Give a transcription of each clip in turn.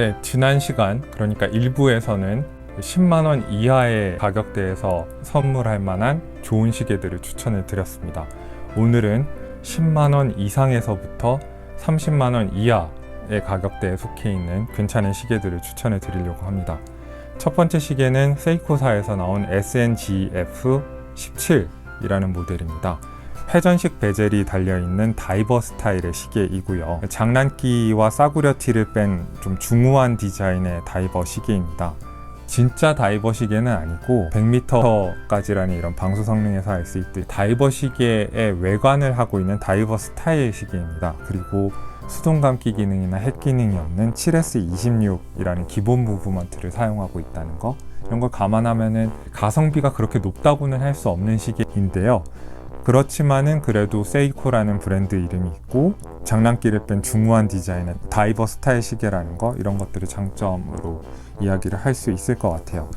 네, 지난 시간 그러니까 1부에서는 10만 원 이하의 가격대에서 선물할 만한 좋은 시계들을 추천을 드렸습니다. 오늘은 10만 원 이상에서부터 30만 원 이하의 가격대에 속해 있는 괜찮은 시계들을 추천해 드리려고 합니다. 첫 번째 시계는 세이코사에서 나온 SNGF 17이라는 모델입니다. 회전식 베젤이 달려있는 다이버 스타일의 시계이고요. 장난기와 싸구려 티를 뺀 좀 중후한 디자인의 다이버 시계입니다. 진짜 다이버 시계는 아니고 100m까지라는 이런 방수 성능에서 알 수 있듯 다이버 시계의 외관을 하고 있는 다이버 스타일 시계입니다. 그리고 수동 감기 기능이나 핵 기능이 없는 7S26이라는 기본 무브먼트를 사용하고 있다는 거 이런 걸 감안하면은 가성비가 그렇게 높다고는 할 수 없는 시계인데요. 그렇지만은 그래도 세이코라는 브랜드 이름이 있고 장난기를 뺀 중후한 디자인의 다이버 스타일 시계라는 거 이런 것들을 장점으로 이야기를 할 수 있을 것 같아요.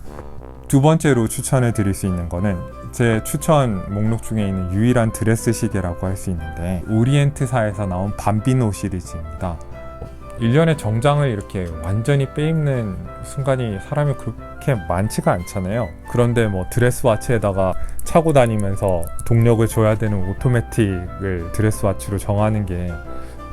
두 번째로 추천해 드릴 수 있는 거는 제 추천 목록 중에 있는 유일한 드레스 시계라고 할 수 있는데 오리엔트사에서 나온 밤비노 시리즈입니다. 1년에 정장을 이렇게 완전히 빼입는 순간이 사람이 그렇게 많지가 않잖아요. 그런데 뭐 드레스 와치에다가 차고 다니면서 동력을 줘야 되는 오토매틱을 드레스 와치로 정하는 게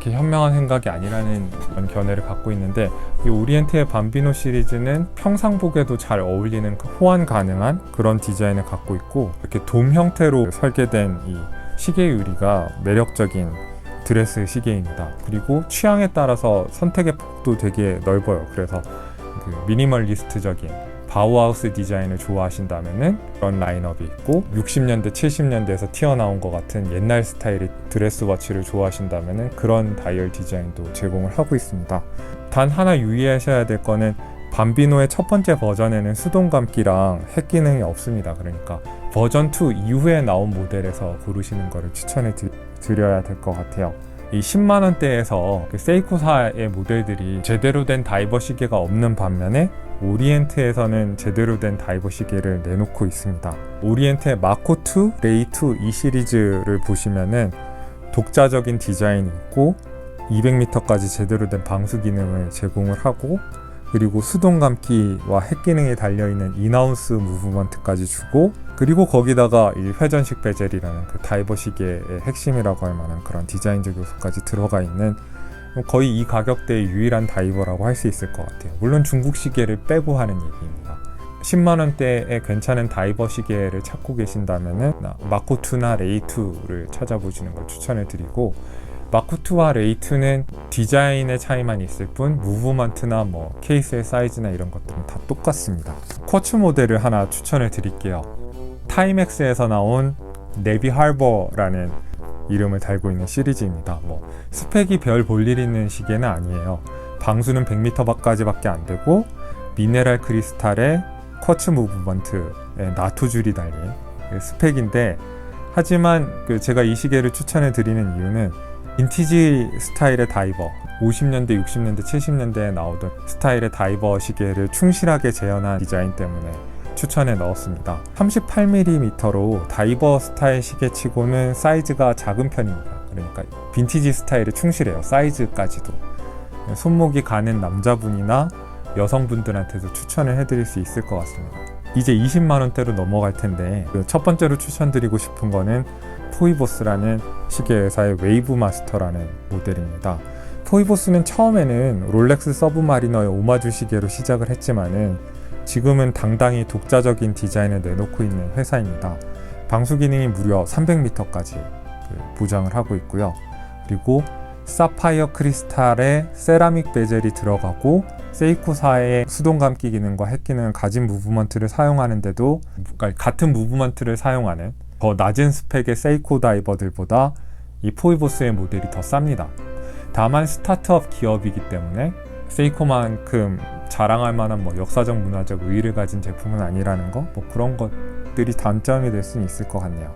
그렇게 현명한 생각이 아니라는 그런 견해를 갖고 있는데 이 오리엔트의 밤비노 시리즈는 평상복에도 잘 어울리는 그 호환 가능한 그런 디자인을 갖고 있고 이렇게 돔 형태로 설계된 이 시계 유리가 매력적인 드레스 시계입니다. 그리고 취향에 따라서 선택의 폭도 되게 넓어요. 그래서 그 미니멀리스트적인 바우하우스 디자인을 좋아하신다면은 그런 라인업이 있고 60년대, 70년대에서 튀어나온 것 같은 옛날 스타일의 드레스 워치를 좋아하신다면은 그런 다이얼 디자인도 제공을 하고 있습니다. 단 하나 유의하셔야 될 거는 밤비노의 첫 번째 버전에는 수동 감기랑 핵 기능이 없습니다. 그러니까 버전 2 이후에 나온 모델에서 고르시는 것을 추천해 드, 드려야 될 것 같아요. 이 10만 원대에서 그 세이코사의 모델들이 제대로 된 다이버 시계가 없는 반면에 오리엔트에서는 제대로 된 다이버 시계를 내놓고 있습니다. 오리엔트의 마코2, 레이2 이 시리즈를 보시면은 독자적인 디자인이 있고 200m까지 제대로 된 방수 기능을 제공을 하고 그리고 수동 감기와 핵 기능이 달려있는 인하우스 무브먼트까지 주고 그리고 거기다가 이 회전식 베젤이라는 그 다이버 시계의 핵심이라고 할 만한 그런 디자인적 요소까지 들어가 있는 거의 이 가격대의 유일한 다이버라고 할 수 있을 것 같아요. 물론 중국 시계를 빼고 하는 얘기입니다. 10만 원대의 괜찮은 다이버 시계를 찾고 계신다면은 마코2나 레이2를 찾아보시는 걸 추천해 드리고 마크2와 레이2는 디자인의 차이만 있을 뿐 무브먼트나 뭐 케이스의 사이즈나 이런 것들은 다 똑같습니다. 쿼츠 모델을 하나 추천해 드릴게요. 타이맥스에서 나온 네비 할버라는 이름을 달고 있는 시리즈입니다. 뭐 스펙이 별 볼 일 있는 시계는 아니에요. 방수는 100m까지밖에 안 되고 미네랄 크리스탈에 쿼츠 무브먼트에 나토 줄이 달린 그 스펙인데 하지만 그 제가 이 시계를 추천해 드리는 이유는 빈티지 스타일의 다이버 50년대, 60년대, 70년대에 나오던 스타일의 다이버 시계를 충실하게 재현한 디자인 때문에 추천에 넣었습니다. 38mm로 다이버 스타일 시계치고는 사이즈가 작은 편입니다. 그러니까 빈티지 스타일에 충실해요. 사이즈까지도. 손목이 가는 남자분이나 여성분들한테도 추천을 해드릴 수 있을 것 같습니다. 이제 20만원대로 넘어갈 텐데 그첫 번째로 추천드리고 싶은 거는 포이보스라는 시계 회사의 웨이브 마스터라는 모델입니다. 포이보스는 처음에는 롤렉스 서브마리너의 오마주 시계로 시작을 했지만은 지금은 당당히 독자적인 디자인을 내놓고 있는 회사입니다. 방수 기능이 무려 300m까지 그 보장을 하고 있고요. 그리고 사파이어 크리스탈에 세라믹 베젤이 들어가고 세이코사의 수동 감기 기능과 핵 기능을 가진 무브먼트를 사용하는데도 그러니까 같은 무브먼트를 사용하는 더 낮은 스펙의 세이코 다이버들보다 이 포이보스의 모델이 더 쌉니다. 다만 스타트업 기업이기 때문에 세이코만큼 자랑할 만한 뭐 역사적 문화적 의의를 가진 제품은 아니라는 거, 뭐 그런 것들이 단점이 될 수는 있을 것 같네요.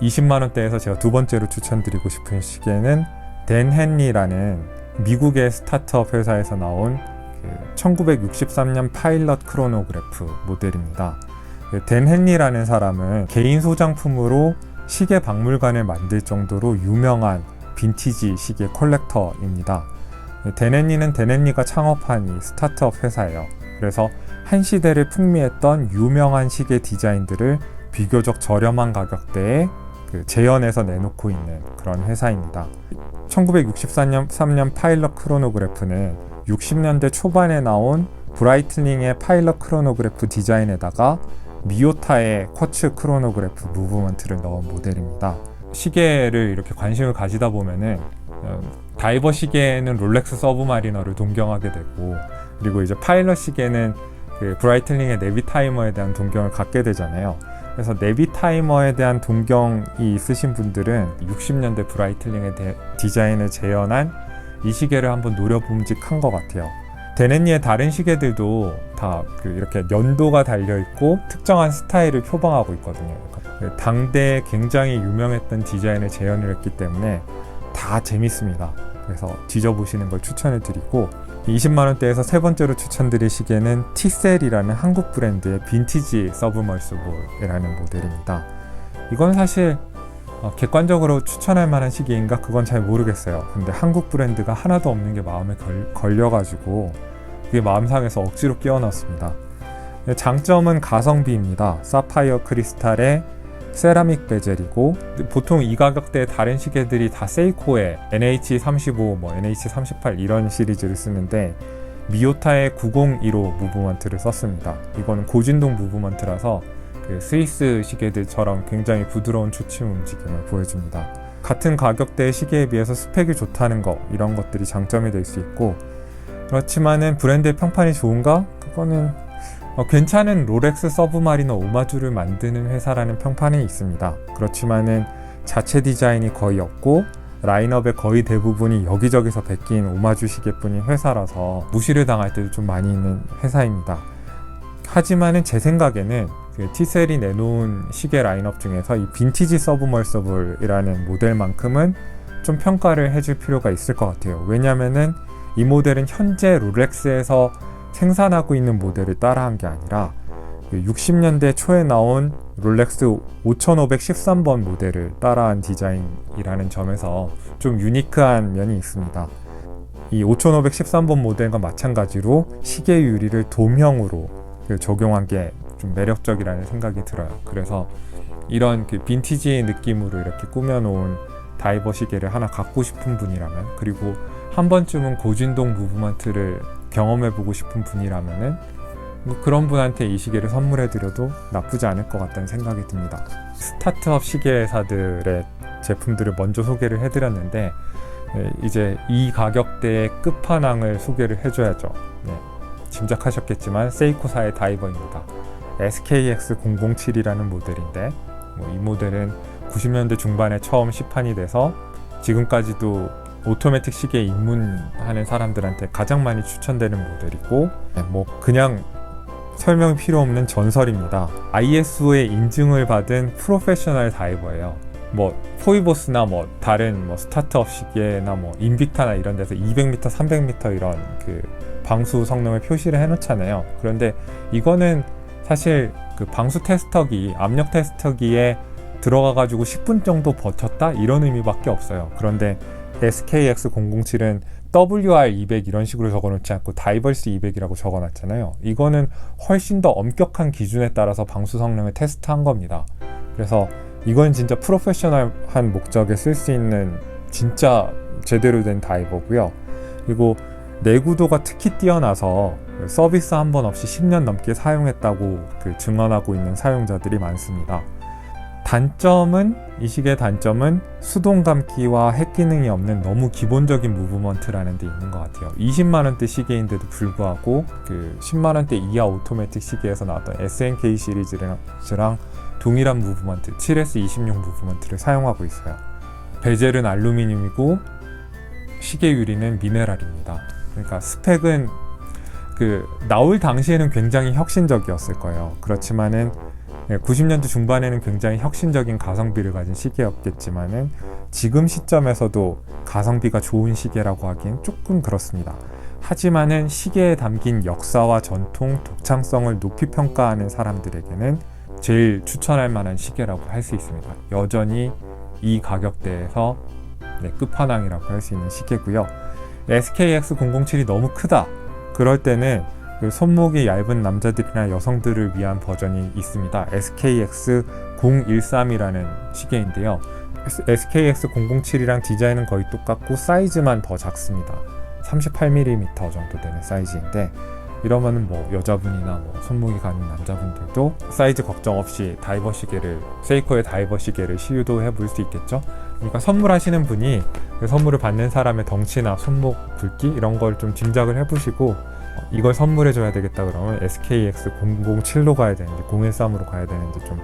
20만 원대에서 제가 두 번째로 추천드리고 싶은 시계는 댄 헨리라는 미국의 스타트업 회사에서 나온 그 1963년 파일럿 크로노그래프 모델입니다. 그댄 헨리라는 사람은 개인 소장품으로 시계 박물관을 만들 정도로 유명한 빈티지 시계 컬렉터입니다. 데넨니는 데넨니가 창업한 이 스타트업 회사예요. 그래서 한 시대를 풍미했던 유명한 시계 디자인들을 비교적 저렴한 가격대에 그 재현해서 내놓고 있는 그런 회사입니다. 1963년 3년 파일럿 크로노그래프는 60년대 초반에 나온 브라이트닝의 파일럿 크로노그래프 디자인에다가 미오타의 쿼츠 크로노그래프 무브먼트를 넣은 모델입니다. 시계를 이렇게 관심을 가지다 보면은 어, 다이버 시계는 롤렉스 서브마리너를 동경하게 되고 그리고 이제 파일럿 시계는 그 브라이틀링의 네비 타이머에 대한 동경을 갖게 되잖아요. 그래서 네비 타이머에 대한 동경이 있으신 분들은 60년대 브라이틀링의 대- 디자인을 재현한 이 시계를 한번 노려봄직한 것 같아요. 데넨니의 다른 시계들도 다 그 이렇게 연도가 달려 있고 특정한 스타일을 표방하고 있거든요. 그러니까 당대에 굉장히 유명했던 디자인을 재현을 했기 때문에 다 재밌습니다. 그래서 뒤져보시는 걸 추천을 드리고 20만 원대에서 세 번째로 추천드릴 시계는 티셀이라는 한국 브랜드의 빈티지 서브멀스볼이라는 모델입니다. 이건 사실 어, 객관적으로 추천할 만한 시계인가 그건 잘 모르겠어요. 근데 한국 브랜드가 하나도 없는 게 마음에 걸, 걸려가지고 그게 마음 상해서 억지로 끼워 넣었습니다. 장점은 가성비입니다. 사파이어 크리스탈의 세라믹 베젤이고 보통 이 가격대의 다른 시계들이 다 세이코의 NH35, 뭐 NH38 이런 시리즈를 쓰는데 미오타의 9015 무브먼트를 썼습니다. 이거는 고진동 무브먼트라서 그 스위스 시계들처럼 굉장히 부드러운 초침 움직임을 보여줍니다. 같은 가격대의 시계에 비해서 스펙이 좋다는 거 이런 것들이 장점이 될 수 있고 그렇지만은 브랜드의 평판이 좋은가? 그거는 어, 괜찮은 롤렉스 서브마리너 오마주를 만드는 회사라는 평판이 있습니다. 그렇지만은 자체 디자인이 거의 없고 라인업의 거의 대부분이 여기저기서 베낀 오마주 시계뿐인 회사라서 무시를 당할 때도 좀 많이 있는 회사입니다. 하지만은 제 생각에는 그 티셀이 내놓은 시계 라인업 중에서 이 빈티지 서브멀서블이라는 모델만큼은 좀 평가를 해줄 필요가 있을 것 같아요. 왜냐면은 이 모델은 현재 롤렉스에서 생산하고 있는 모델을 따라한 게 아니라 60년대 초에 나온 롤렉스 5513번 모델을 따라한 디자인이라는 점에서 좀 유니크한 면이 있습니다. 이 5513번 모델과 마찬가지로 시계 유리를 돔형으로 그 적용한 게 좀 매력적이라는 생각이 들어요. 그래서 이런 그 빈티지 느낌으로 이렇게 꾸며놓은 다이버 시계를 하나 갖고 싶은 분이라면 그리고 한 번쯤은 고진동 무브먼트를 경험해보고 싶은 분이라면은 뭐 그런 분한테 이 시계를 선물해드려도 나쁘지 않을 것 같다는 생각이 듭니다. 스타트업 시계 회사들의 제품들을 먼저 소개를 해드렸는데 네, 이제 이 가격대의 끝판왕을 소개를 해줘야죠. 네, 짐작하셨겠지만 세이코사의 다이버입니다. SKX007이라는 모델인데 뭐 이 모델은 90년대 중반에 처음 시판이 돼서 지금까지도 오토매틱 시계에 입문하는 사람들한테 가장 많이 추천되는 모델이고 네, 뭐 그냥 설명이 필요 없는 전설입니다. ISO의 인증을 받은 프로페셔널 다이버예요. 뭐 포이보스나 뭐 다른 뭐 스타트업 시계나 뭐 인빅타나 이런 데서 200m, 300m 이런 그 방수 성능을 표시를 해놓잖아요. 그런데 이거는 사실 그 방수 테스터기, 압력 테스터기에 들어가가지고 10분 정도 버텼다 이런 의미밖에 없어요. 그런데 SKX007은 WR200 이런 식으로 적어놓지 않고 다이버스 200이라고 적어놨잖아요. 이거는 훨씬 더 엄격한 기준에 따라서 방수 성능을 테스트한 겁니다. 그래서 이건 진짜 프로페셔널한 목적에 쓸 수 있는 진짜 제대로 된 다이버고요. 그리고 내구도가 특히 뛰어나서 서비스 한 번 없이 10년 넘게 사용했다고 그 증언하고 있는 사용자들이 많습니다. 단점은 이 시계의 단점은 수동 감기와 핵 기능이 없는 너무 기본적인 무브먼트라는 데 있는 것 같아요. 20만 원대 시계인데도 불구하고 그 10만 원대 이하 오토매틱 시계에서 나왔던 SNK 시리즈랑 동일한 무브먼트 7S20용 무브먼트를 사용하고 있어요. 베젤은 알루미늄이고 시계 유리는 미네랄입니다. 그러니까 스펙은 그 나올 당시에는 굉장히 혁신적이었을 거예요. 그렇지만은 90년대 중반에는 굉장히 혁신적인 가성비를 가진 시계였겠지만은 지금 시점에서도 가성비가 좋은 시계라고 하기엔 조금 그렇습니다. 하지만은 시계에 담긴 역사와 전통, 독창성을 높이 평가하는 사람들에게는 제일 추천할 만한 시계라고 할 수 있습니다. 여전히 이 가격대에서 네, 끝판왕이라고 할 수 있는 시계고요. SKX007이 너무 크다. 그럴 때는 그 손목이 얇은 남자들이나 여성들을 위한 버전이 있습니다. SKX013이라는 시계인데요. SKX007이랑 디자인은 거의 똑같고 사이즈만 더 작습니다. 38mm 정도 되는 사이즈인데 이러면은 뭐 여자분이나 뭐 손목이 가는 남자분들도 사이즈 걱정 없이 다이버 시계를 세이코의 다이버 시계를 시유도 해 볼 수 있겠죠. 그러니까 선물하시는 분이 그 선물을 받는 사람의 덩치나 손목 굵기 이런 걸 좀 짐작을 해보시고 이걸 선물해줘야 되겠다 그러면 SKX 007로 가야 되는지 013으로 가야 되는지 좀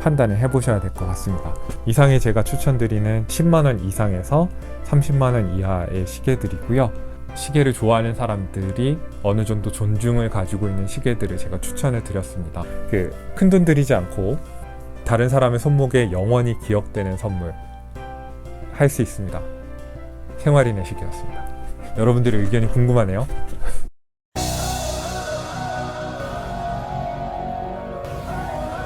판단을 해보셔야 될 것 같습니다. 이상에 제가 추천드리는 10만원 이상에서 30만원 이하의 시계들이고요. 시계를 좋아하는 사람들이 어느 정도 존중을 가지고 있는 시계들을 제가 추천을 드렸습니다. 그 큰 돈 들이지 않고 다른 사람의 손목에 영원히 기억되는 선물 할 수 있습니다. 생활인의 시계였습니다. 여러분들의 의견이 궁금하네요.